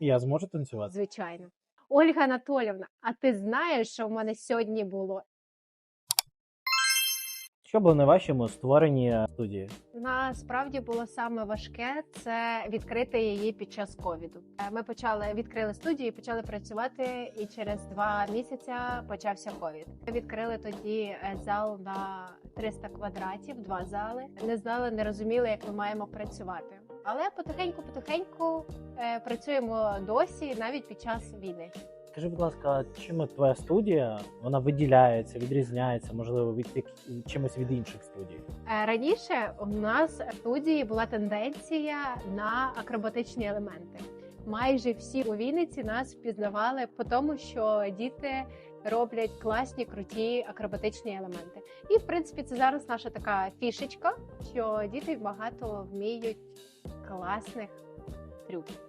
Я зможу танцювати. Звичайно. Ольга Анатолівна, а ти знаєш, що в мене сьогодні було? Що було найважчим у створенні студії? Насправді було саме важке це відкрити її під час ковіду. Е, Ми почали відкрили студію, почали працювати, і через два місяці почався ковід. Ми відкрили тоді е, зал на 300 квадратів, два зали. Не знали, не розуміли, як ми маємо працювати. Але потихеньку, потихеньку е, працюємо досі, навіть під час війни. Скажи, будь ласка, чим от твоя студія вона виділяється, відрізняється, можливо, від як- чимось від інших студій? Е, Раніше у нас в студії була тенденція на акробатичні елементи. Майже всі у Вінниці нас впізнавали по тому, що діти роблять класні, круті акробатичні елементи. І в принципі, це зараз наша така фішечка, що діти багато вміють класних трюків.